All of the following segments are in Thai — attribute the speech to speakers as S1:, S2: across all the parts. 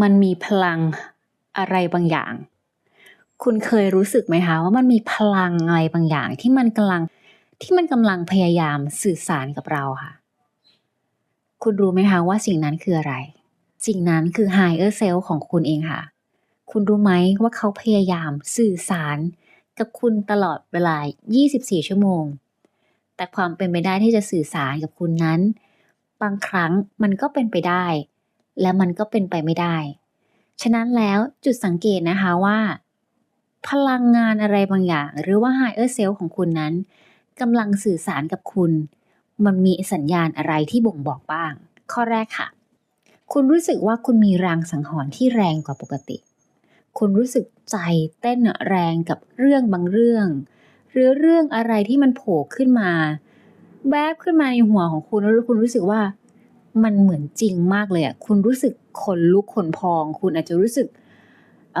S1: มันมีพลังอะไรบางอย่าง คุณเคยรู้สึกไหมคะว่ามันมีพลังอะไรบางอย่าง ที่มันกำลังที่มันกำลังพยายามสื่อสารกับเราค่ะ คุณรู้ไหมคะว่าสิ่งนั้นคืออะไร สิ่งนั้นคือ higher self ของคุณเองค่ะ คุณรู้ไหมว่าเขาพยายามสื่อสารกับคุณตลอดเวลา 24 ชั่วโมง แต่ความเป็นไปได้ที่จะสื่อสารกับคุณนั้น บางครั้งมันก็เป็นไปได้ และมันก็เป็นไปไม่ได้ ฉะนั้นแล้วจุดสังเกตนะคะว่า พลังงานอะไรบางอย่าง หรือว่า higher self ของคุณนั้นกำลังสื่อสารกับคุณ มันมีสัญญาณอะไรที่บ่งบอกบ้าง ข้อแรกค่ะ คุณรู้สึกว่าคุณมีแรงสังหรณ์ที่แรงกว่าปกติ คุณรู้สึกใจเต้นแรงกับเรื่องบางเรื่อง หรือเรื่องอะไรที่มันโผล่ขึ้นมา แวบขึ้นมาในหัวของคุณแล้วคุณรู้สึกว่า มันเหมือนจริงมากเลยอะคุณรู้สึกขนลุกขนพอง คุณอาจจะรู้สึกเ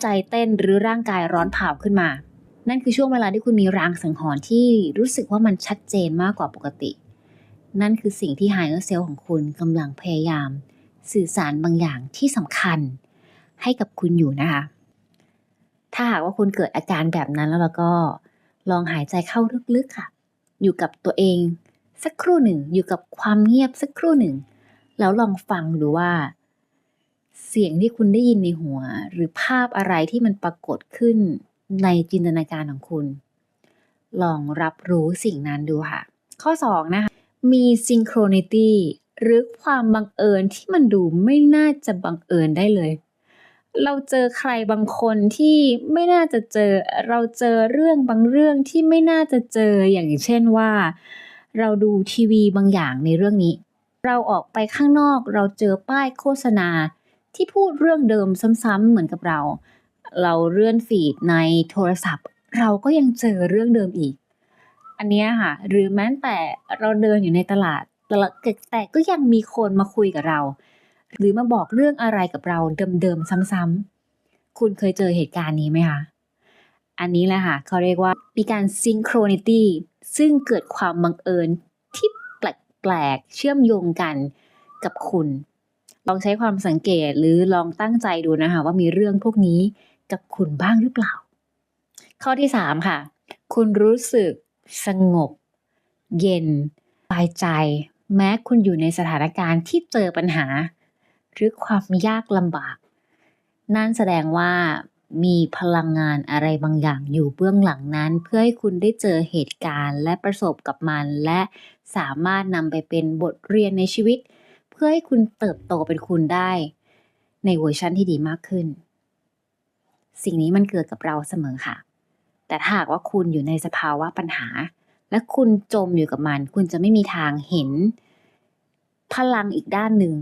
S1: ใจเต้นหรือร่างกายร้อนเผาขึ้นมา นั่นคือช่วงเวลาที่คุณมีรางสังหรณ์ที่รู้สึกว่ามันชัดเจนมากกว่าปกติ นั่นคือสิ่งที่ higher self ของคุณกำลังพยายาม สื่อสารบางอย่างที่สำคัญ ให้กับคุณอยู่นะคะ ถ้าหากว่าคุณเกิดอาการแบบนั้นแล้วเราก็ลองหายใจเข้าลึกๆค่ะ อยู่กับตัวเอง สักครู่หนึ่งอยู่กับความเงียบสักครู่หนึ่ง แล้วลองฟังดูว่า เสียงที่คุณได้ยินในหัว หรือภาพอะไรที่มันปรากฏขึ้นในจินตนาการของคุณ ลองรับรู้สิ่งนั้นดูค่ะ ข้อ 2 นะคะ มี synchronity หรือความบังเอิญที่มันดูไม่น่าจะบังเอิญได้เลย เราเจอใครบางคนที่ไม่น่าจะเจอ เราเจอเรื่องบางเรื่องที่ไม่น่าจะเจออย่างเช่นว่า เราดูทีวีบางอย่างในเรื่องนี้ เราออกไปข้างนอกเราเจอป้ายโฆษณา ที่พูดเรื่องเดิมซ้ำๆเหมือนกับเรา เราเลื่อนฟีดในโทรศัพท์ เราก็ยังเจอเรื่องเดิมอีก อันนี้ค่ะ หรือแม้แต่เราเดินอยู่ในตลาดแต่ละแต่ก็ยังมีคนมาคุยกับเรา หรือมาบอกเรื่องอะไรกับเราเดิมๆซ้ำๆคุณเคยเจอเหตุการณ์นี้ไหมคะอันนี้แหละค่ะเขาเรียกว่ามีการ synchronity ซึ่งเกิดความบังเอิญที่แปลกๆ เชื่อมโยงกันกับคุณ ลองใช้ความสังเกตหรือลองตั้งใจดูนะคะว่ามีเรื่องพวกนี้กับคุณบ้างหรือเปล่า ข้อที่ 3 ค่ะ คุณรู้สึกสงบ เย็นสบายใจ แม้คุณอยู่ในสถานการณ์ที่เจอปัญหา หรือความยากลำบาก นั่นแสดงว่า มีพลังงานอะไรบางอย่างอยู่เบื้องหลังนั้น เพื่อให้คุณได้เจอเหตุการณ์และประสบกับมัน และสามารถนำไปเป็นบทเรียนในชีวิต เพื่อให้คุณเติบโตเป็นคุณได้ ในเวอร์ชันที่ดีมากขึ้น สิ่งนี้มันเกิดกับเราเสมอค่ะ แต่ถ้าหากว่าคุณอยู่ในสภาวะปัญหา และคุณจมอยู่กับมัน คุณจะไม่มีทางเห็น พลังอีกด้านหนึ่ง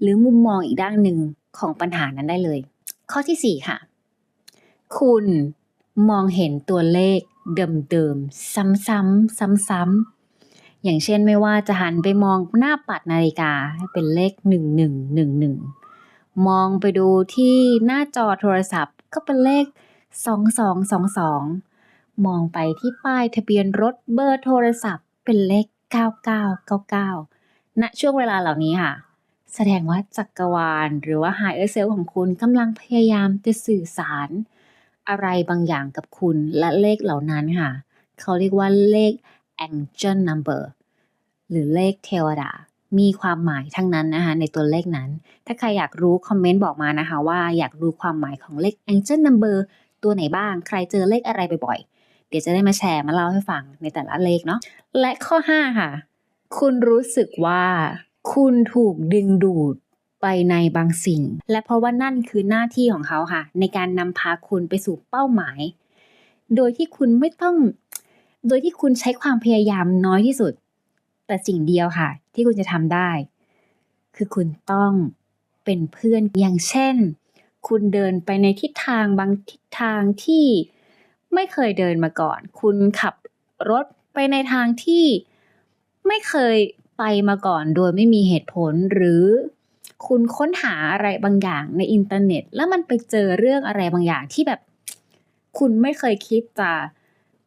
S1: หรือมุมมองอีกด้านหนึ่งของปัญหานั้นได้เลย ข้อที่ 4 ค่ะ คุณมองเห็นตัวเลขเดิมๆ ซ้ำๆ ซ้ำๆ อย่างเช่นไม่ว่าจะหันไปมองหน้าปัดนาฬิกาเป็นเลข 1111 มองไปดูที่หน้าจอโทรศัพท์ก็เป็นเลข 2222 มองไปที่ป้ายทะเบียนรถเบอร์โทรศัพท์เป็นเลข 9999 ณ ช่วงเวลาเหล่านี้ค่ะ แสดงว่าจักรวาลหรือว่า higher self ของคุณกำลังพยายามจะสื่อสาร อะไรบางอย่างกับคุณและเลขเหล่านั้นค่ะ เขาเรียกว่าเลข angel number หรือเลขเทวดา มีความหมายทั้งนั้นนะคะในตัวเลขนั้น ถ้าใครอยากรู้คอมเมนต์บอกมานะคะว่าอยากรู้ความหมายของเลข angel number ตัวไหนบ้าง ใครเจอเลขอะไรบ่อยๆ เดี๋ยวจะได้มาแชร์มาเล่าให้ฟังในแต่ละเลขเนาะ และข้อ 5 ค่ะ คุณรู้สึกว่า คุณถูกดึงดูด ไปในบางสิ่ง และเพราะว่านั่นคือหน้าที่ของเขาค่ะ ในการนำพาคุณไปสู่เป้าหมาย โดยที่คุณไม่ต้อง โดยที่คุณใช้ความพยายามน้อยที่สุด แต่สิ่งเดียวค่ะ ที่คุณจะทำได้ คือคุณต้องเป็นเพื่อนอย่างเช่น คุณเดินไปในทิศทางบางทิศทางที่ไม่เคยเดินมาก่อน คุณขับรถไปในทางที่ไม่เคยไปมาก่อนโดยไม่มีเหตุผลหรือ คุณค้นหาอะไรบางอย่างในอินเทอร์เน็ต แล้วมันไปเจอเรื่องอะไรบางอย่างที่แบบ คุณไม่เคยคิดจะ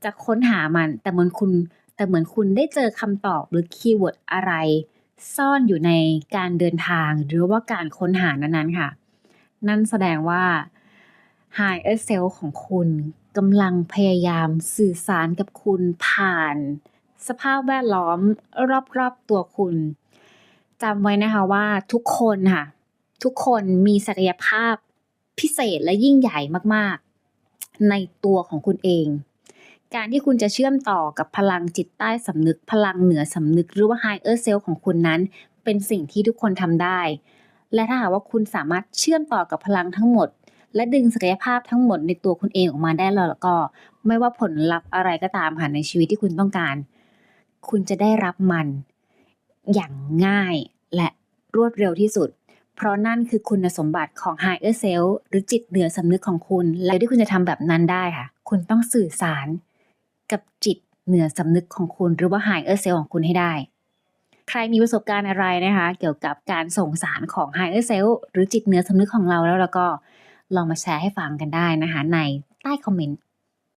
S1: จะค้นหามัน แต่เหมือนคุณ แต่เหมือนคุณได้เจอคำตอบหรือคีย์เวิร์ดอะไร ซ่อนอยู่ในการเดินทางหรือว่าการค้นหานั้นๆค่ะ นั่นแสดงว่า Higher Self ของคุณกำลังพยายามสื่อสารกับคุณผ่าน สภาพแวดล้อมรอบๆตัวคุณ จำไว้นะคะว่าทุกคนค่ะ ทุกคนมีศักยภาพพิเศษและยิ่งใหญ่มากๆ ในตัวของคุณเอง การที่คุณจะเชื่อมต่อกับพลังจิตใต้สำนึก พลังเหนือสำนึกหรือว่า higher self ของคุณนั้น เป็นสิ่งที่ทุกคนทำได้ และถ้าหากว่าคุณสามารถเชื่อมต่อกับพลังทั้งหมด และดึงศักยภาพทั้งหมดในตัวคุณเองออกมาได้แล้วแล้วก็ ไม่ว่าผลลัพธ์อะไรก็ตามค่ะในชีวิตที่คุณต้องการ คุณจะได้รับมัน อย่างง่ายและรวดเร็วที่สุด เพราะนั่นคือคุณสมบัติของ higher self หรือจิตเหนือสำนึกของคุณ และที่คุณจะทำแบบนั้นได้ค่ะ คุณต้องสื่อสารกับจิตเหนือสำนึกของคุณ หรือว่า higher self ของคุณให้ได้ ใครมีประสบการณ์อะไรนะคะ เกี่ยวกับการส่งสารของ higher self หรือจิตเหนือสำนึกของเราแล้วแล้วก็ลองมาแชร์ให้ฟังกันได้นะคะ ในใต้คอมเมนต์